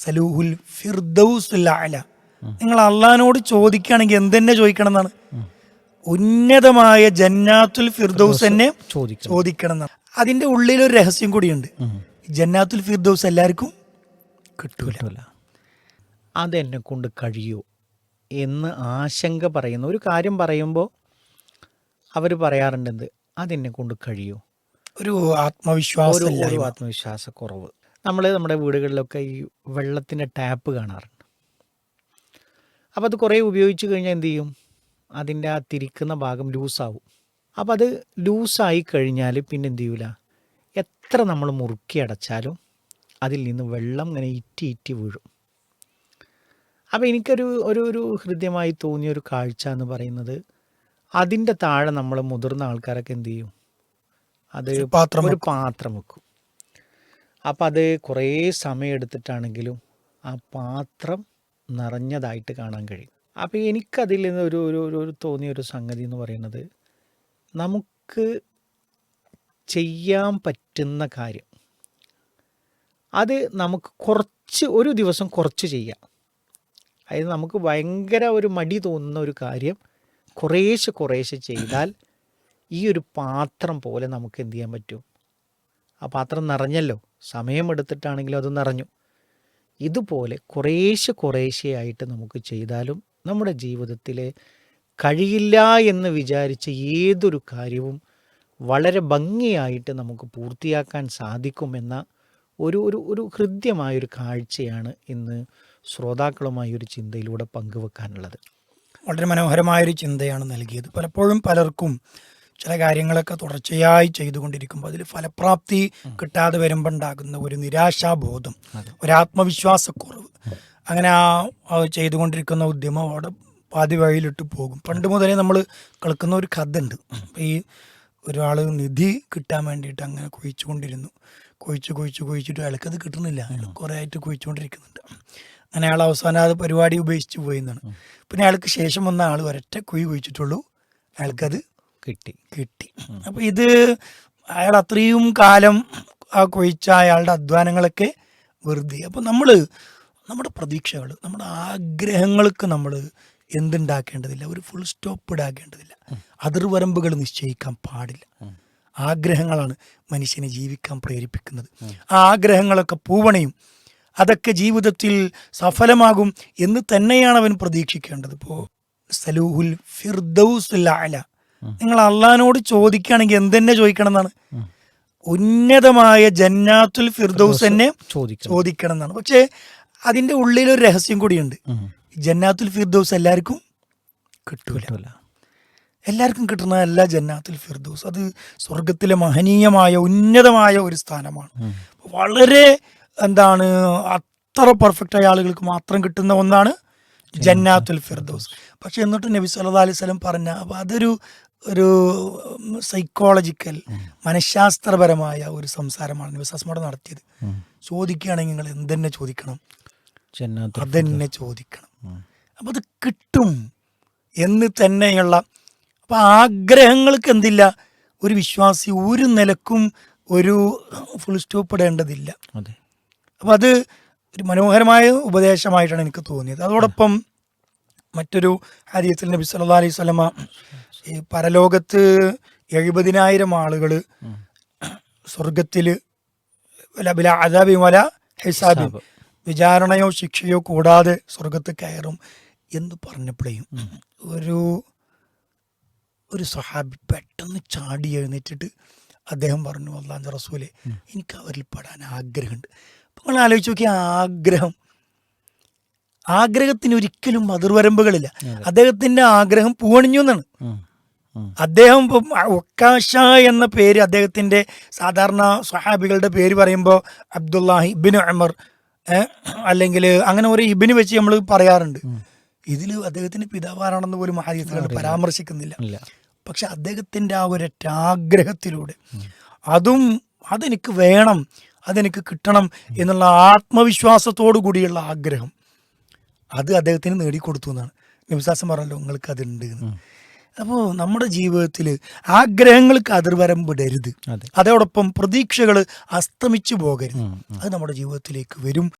സലൂഹുൽ ഫിർദൗസുൽ അല നിങ്ങൾ അള്ളഹാനോട് ചോദിക്കുകയാണെങ്കിൽ എന്തെന്നെ ചോദിക്കണം എന്നാണ് ഉന്നതമായ ജന്നാത്തുൽ ഫിർദൗസ് തന്നെ ചോദിക്കണം. എന്നാണ് അതിന്റെ ഉള്ളിൽ ഒരു രഹസ്യം കൂടിയുണ്ട്. ജന്നാത്തുൽ ഫിർദൗസ് എല്ലാവർക്കും കിട്ടൂല. അതെന്നെ കൊണ്ട് കഴിയൂ എന്ന് ആശങ്ക പറയുന്ന ഒരു കാര്യം പറയുമ്പോൾ അവർ പറയാറുണ്ട് എന്ത്? അതെന്നെ കൊണ്ട് കഴിയൂ. ഒരു ആത്മവിശ്വാസം ആത്മവിശ്വാസക്കുറവ്. നമ്മൾ നമ്മുടെ വീടുകളിലൊക്കെ ഈ വെള്ളത്തിന്റെ ടാപ്പ് കാണാറുണ്ട്. അപ്പോൾ അത് കുറേ ഉപയോഗിച്ച് കഴിഞ്ഞാൽ എന്ത് ചെയ്യും? അതിന്റെ ആ തിരിക്കുന്ന ഭാഗം ലൂസാവും. അപ്പോൾ അത് ലൂസായി കഴിഞ്ഞാൽ പിന്നെ എന്ത് ചെയ്യൂല? എത്ര നമ്മൾ മുറുക്കി അടച്ചാലും അതിൽ നിന്ന് വെള്ളം ഇങ്ങനെ ഇറ്റി ഇറ്റി വീഴും. അപ്പോൾ എനിക്കൊരു ഒരു ഒരു ഹൃദ്യമായി തോന്നിയ ഒരു കാഴ്ച എന്ന് പറയുന്നത് അതിന്റെ താഴെ നമ്മൾ മുതിർന്ന ആൾക്കാരൊക്കെ എന്ത് ചെയ്യും? അത് ഒരു പാത്രം ഒരു പാത്രം വെക്കും. അപ്പം അത് കുറേ സമയം എടുത്തിട്ടാണെങ്കിലും ആ പാത്രം നിറഞ്ഞതായിട്ട് കാണാൻ കഴിയും. അപ്പോൾ എനിക്കതിൽ നിന്ന് ഒരു ഒരു ഒരു തോന്നിയ ഒരു സംഗതി എന്ന് പറയുന്നത് നമുക്ക് ചെയ്യാൻ പറ്റുന്ന കാര്യം. അത് നമുക്ക് കുറച്ച് ഒരു ദിവസം കുറച്ച് ചെയ്യാം. അതായത് നമുക്ക് ഭയങ്കര ഒരു മടി തോന്നുന്ന ഒരു കാര്യം കുറേശ്ശെ കുറേശ്ശെ ചെയ്താൽ ഈ ഒരു പാത്രം പോലെ നമുക്ക് എന്ത് ചെയ്യാൻ പറ്റും? ആ പാത്രം നിറഞ്ഞല്ലോ. സമയമെടുത്തിട്ടാണെങ്കിലും അത് നിറഞ്ഞു. ഇതുപോലെ കുറേശ്ശെ കുറേശ്ശെയായിട്ട് നമുക്ക് ചെയ്താലും നമ്മുടെ ജീവിതത്തിൽ കഴിയില്ല എന്ന് വിചാരിച്ച ഏതൊരു കാര്യവും വളരെ ഭംഗിയായിട്ട് നമുക്ക് പൂർത്തിയാക്കാൻ സാധിക്കുമെന്ന ഒരു ഒരു ഒരു ഹൃദ്യമായൊരു കാഴ്ചയാണ് ഇന്ന് ശ്രോതാക്കളുമായി ഒരു ചിന്തയിലൂടെ പങ്കുവെക്കാനുള്ളത്. വളരെ മനോഹരമായൊരു ചിന്തയാണ് നൽകിയത്. പലപ്പോഴും പലർക്കും ചില കാര്യങ്ങളൊക്കെ തുടർച്ചയായി ചെയ്തുകൊണ്ടിരിക്കുമ്പോൾ അതിൽ ഫലപ്രാപ്തി കിട്ടാതെ വരുമ്പോൾ ഉണ്ടാകുന്ന ഒരു നിരാശാബോധം. ഒരു ആത്മവിശ്വാസക്കുറവ്. അങ്ങനെ ആ ആ ചെയ്തുകൊണ്ടിരിക്കുന്ന ഉദ്യമം അവിടെ പാതി വഴിയിലിട്ട് പോകും. പണ്ട് മുതലേ നമ്മൾ കളിക്കുന്ന ഒരു കഥ ഉണ്ട് ഈ ഒരാൾ നിധി കിട്ടാൻ വേണ്ടിയിട്ട് അങ്ങനെ കുഴിച്ചുകൊണ്ടിരുന്നു. കുഴിച്ച് കുഴിച്ച് കുഴിച്ചിട്ട് അയാൾക്കത് കിട്ടുന്നില്ല. അയാൾ കുറേ ആയിട്ട് കുഴിച്ചുകൊണ്ടിരിക്കുന്നുണ്ട്. അങ്ങനെ അയാൾ അവസാനം അത് പരിപാടി ഉപേക്ഷിച്ച് പോയി എന്നാണ്. പിന്നെ അയാൾക്ക് ശേഷം വന്ന ആൾ ഒരൊറ്റ കുഴി കുഴിച്ചിട്ടുള്ളൂ. അയാൾക്കത് കിട്ടി. കിട്ടി. അപ്പൊ ഇത് അയാൾ അത്രയും കാലം ആ കൊഴിച്ച അയാളുടെ അധ്വാനങ്ങളൊക്കെ വെറുതെ. അപ്പൊ നമ്മൾ നമ്മുടെ പ്രതീക്ഷകൾ നമ്മുടെ ആഗ്രഹങ്ങൾക്ക് നമ്മൾ എന്തുണ്ടാക്കേണ്ടതില്ല ഒരു ഫുൾ സ്റ്റോപ്പ് ഇടാക്കേണ്ടതില്ല. അതിർവരമ്പുകൾ നിശ്ചയിക്കാൻ പാടില്ല. ആഗ്രഹങ്ങളാണ് മനുഷ്യനെ ജീവിക്കാൻ പ്രേരിപ്പിക്കുന്നത്. ആ ആഗ്രഹങ്ങളൊക്കെ പൂവണയും. അതൊക്കെ ജീവിതത്തിൽ സഫലമാകും എന്ന് തന്നെയാണ് അവൻ പ്രതീക്ഷിക്കേണ്ടത്. ഇപ്പോൾ സലൂഹുൽ ഫിർദൌസ് അല നിങ്ങൾ അള്ളഹാനോട് ചോദിക്കുകയാണെങ്കിൽ എന്തെന്നെ ചോദിക്കണം എന്നാണ് ഉന്നതമായ ജന്നാത്തുൽ ഫിർദൌസ് തന്നെ ചോദിക്കണം. എന്നാണ് പക്ഷേ അതിന്റെ ഒരു രഹസ്യം കൂടിയുണ്ട്. ജന്നാത്തുൽ ഫിർദൌസ് എല്ലാവർക്കും കിട്ടൂല. എല്ലാവർക്കും എല്ലാവർക്കും കിട്ടുന്നതല്ല ജന്നാത്തുൽ ഫിർദൌസ് അത് സ്വർഗത്തിലെ മഹനീയമായ ഉന്നതമായ ഒരു സ്ഥാനമാണ്. വളരെ എന്താണ് അത്ര പെർഫെക്റ്റ് ആയ ആളുകൾക്ക് മാത്രം കിട്ടുന്ന ഒന്നാണ് ജന്നാത്തുൽ ഫിർദൗസ്. പക്ഷെ എന്നിട്ട് നബി സല്ലാ അലൈഹി പറഞ്ഞ അപ്പൊ അതൊരു ഒരു സൈക്കോളജിക്കൽ മനഃശാസ്ത്രപരമായ ഒരു സംസാരമാണ് നബി സസ്മോടെ നടത്തിയത്. ചോദിക്കുകയാണെങ്കിൽ നിങ്ങൾ എന്തെന്നെ ചോദിക്കണം? അതെന്നെ ചോദിക്കണം. അപ്പം അത് കിട്ടും എന്ന് തന്നെയുള്ള അപ്പം ആഗ്രഹങ്ങൾക്ക് എന്തില്ല? ഒരു വിശ്വാസി ഒരു നിലക്കും ഒരു ഫുൾ സ്റ്റോപ്പ് ഇടേണ്ടതില്ല. അപ്പം അത് ഒരു മനോഹരമായ ഉപദേശമായിട്ടാണ് എനിക്ക് തോന്നിയത്. അതോടൊപ്പം മറ്റൊരു ഹരിയത്തിൽ നബി സല്ലാ അലൈഹി സ്വലമ ഈ പരലോകത്ത് എഴുപതിനായിരം ആളുകൾ. സ്വർഗത്തിൽ വല ഹിസാബി. വിചാരണയോ ശിക്ഷയോ കൂടാതെ സ്വർഗത്ത് കയറും എന്ന് പറഞ്ഞപ്പോഴേയും ഒരു ഒരു സഹാബി പെട്ടെന്ന് ചാടി എഴുന്നേറ്റിട്ട് അദ്ദേഹം പറഞ്ഞു അള്ളാഹ് റസൂലെ എനിക്ക് അവരിൽ പെടാൻ ആഗ്രഹമുണ്ട് അപ്പം നിങ്ങൾ ആലോചിച്ച് നോക്കിയ ആഗ്രഹം ആഗ്രഹത്തിന് ഒരിക്കലും അതിർവരമ്പുകളില്ല അദ്ദേഹത്തിന്റെ ആഗ്രഹം പൂവണിഞ്ഞു എന്നാണ്. അദ്ദേഹം ഒക്കാശ എന്ന പേര് അദ്ദേഹത്തിന്റെ സാധാരണ സ്വഹാബികളുടെ പേര് പറയുമ്പോൾ അബ്ദുല്ലാഹി ഇബിന് അമർ അല്ലെങ്കിൽ അങ്ങനെ ഒരു ഇബിന് വെച്ച് നമ്മൾ പറയാറുണ്ട്. ഇതിൽ അദ്ദേഹത്തിന്റെ പിതാവാരാണെന്ന് പോലും മഹാദീസുകൾ പരാമർശിക്കുന്നില്ല. പക്ഷെ അദ്ദേഹത്തിന്റെ ആ ഒരൊറ്റ ആഗ്രഹത്തിലൂടെ അതും അതെനിക്ക് വേണം അതെനിക്ക് കിട്ടണം എന്നുള്ള ആത്മവിശ്വാസത്തോടു കൂടിയുള്ള ആഗ്രഹം അത് അദ്ദേഹത്തിന് നേടിക്കൊടുത്തു എന്നാണ്. നിമിസാസം പറഞ്ഞല്ലോ നിങ്ങൾക്ക് അതുണ്ട് എന്ന്. അപ്പോൾ നമ്മുടെ ജീവിതത്തിൽ ആഗ്രഹങ്ങൾക്ക് അതിർവരമ്പിടരുത് അതെ. അതോടൊപ്പം പ്രതീക്ഷകൾ അസ്തമിച്ചു പോകരുത്. അത് നമ്മുടെ ജീവിതത്തിലേക്ക് വരും.